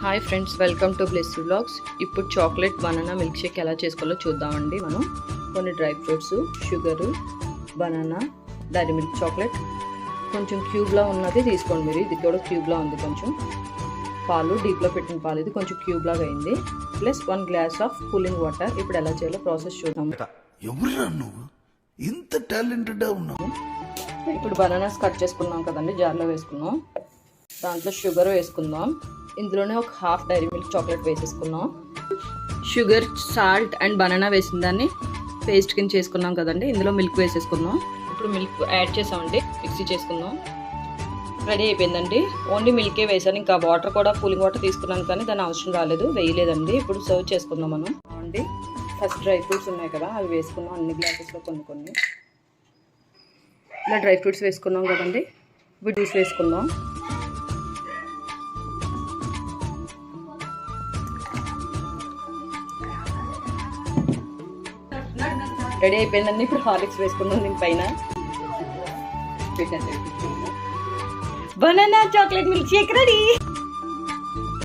Hi friends welcome to bless vlogs ఇప్పుడు chocolate banana milk shake ఎలా చేసుకోవాలో చూద్దామండి మనం. కొన్ని dry fruits sugar banana Dairy Milk chocolate కొంచెం క్యూబ్లా ఉన్నది తీసుకోండి మీరు. ఇది కూడా క్యూబ్లా ఉంది కొంచెం. పాలు డీప్లో పెట్టిన పాలు. ఇది కొంచెం క్యూబ్ లాగా అయింది. Plus one glass of cooling water ఇప్పుడు ఎలా చేయాలో ప్రాసెస్ చూద్దాం. నువ్వు? ఇంత టాలెంటెడ్ ఉన్నావు. ఇప్పుడు బనానాస్ కట్ చేసుకున్నాం కదండి జార్లో వేసుకున్నాం. దాంట్లో షుగర్ వేసుకుందాం. ఇందులోనే ఒక హాఫ్ డైరీ మిల్క్ చాక్లెట్ వేసేసుకున్నాం. షుగర్ సాల్ట్ అండ్ బనానా వేసిన దాన్ని పేస్ట్ కింద చేసుకున్నాం కదండి. ఇందులో మిల్క్ వేసేసుకుందాం ఇప్పుడు మిల్క్ యాడ్ చేసామండి. మిక్సీ చేసుకుందాం. రెడీ అయిపోయిందండి. ఓన్లీ మిల్కే వేసాను. ఇంకా వాటర్ కూడా కూలింగ్ వాటర్ తీసుకున్నాను కానీ దాని అవసరం రాలేదు. వేయలేదండి. ఇప్పుడు సర్వ్ చేసుకుందాం మనం. అండి ఫస్ట్ డ్రై ఫ్రూట్స్ ఉన్నాయి కదా అవి వేసుకున్నాం. అన్ని గ్లాసెస్లో కొన్ని కొన్ని. ఇలా డ్రై ఫ్రూట్స్ వేసుకున్నాం కదండి. ఇప్పుడు జ్యూస్ వేసుకుందాం. రెడీ అయిపోయిందండి. ఇప్పుడు హార్లిక్స్ వేసుకున్నాం దీని పైన. Banana chocolate milkshake ready.